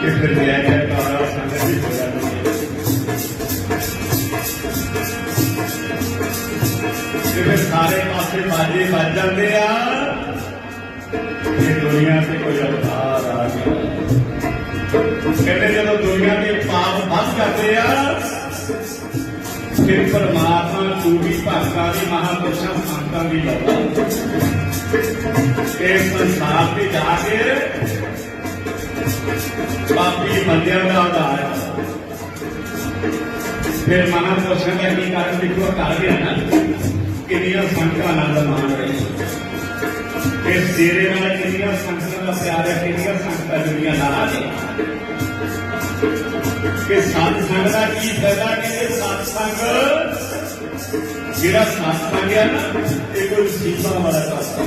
Give the man that ਕਿ ਸਾਰੇ ਪਾਸੇ ਬਾਜੇ ਵੱਜ ਜਾਂਦੇ ਆ। ਇਹ ਦੁਨੀਆ ਤੇ ਕੋਈ ਅਵਤਾਰ ਆ ਗਿਆ ਕਹਿੰਦੇ ਜਦੋਂ ਦੁਨੀਆ ਦੇ ਪਾਪ ਵੱਧ ਕਰਦੇ ਆ, ਫਿਰ ਪਰਮਾਤਮਾ ਦੂਜੀ ਭਾਗਾਂ ਦੀ, ਮਹਾਪੁਰਸ਼ਾਂ ਸੰਤਾਂ ਦੀ ਲੋੜ ਇਸ ਸੰਸਾਰ ਤੇ ਜਾ ਕੇ ਪਾਪੀ ਬੰਦਿਆਂ ਦਾ ਉਧਾਰ ਫਿਰ ਮਹਾਪੁਰਸ਼ਾਂ ਦਾ ਕੀ ਕਾਰਨ ਦੇਖੋ ਕਰ ਗਿਆ ਕਿੰਨੀਆਂ ਸੰਗਤਾਂ ਆਨੰਦ ਮਾਣ ਰਹੀ ਇਸ ਤੇਰੇ ਨਾਲ ਕਿੰਨੀਆਂ ਸੰਗਤਾਂ ਦਾ ਪਿਆਰ ਹੈ ਕਿੰਨੀਆਂ ਸੰਗਤਾਂ ਦੁਨੀਆ ਨਾਲ ਆ ਨੇ ਕਿ ਸਤ ਸੰਗ ਦਾ ਕੀ ਫਾਇਦਾ ਕਿ ਸਤ ਸੰਗ ਜਿਹੜਾ ਸਤ ਸੰਗ ਹੈ ਨਾ, ਇਹ ਕੋਈ ਸੀਮਾ ਵਾਲਾ ਸਤ ਹੈ।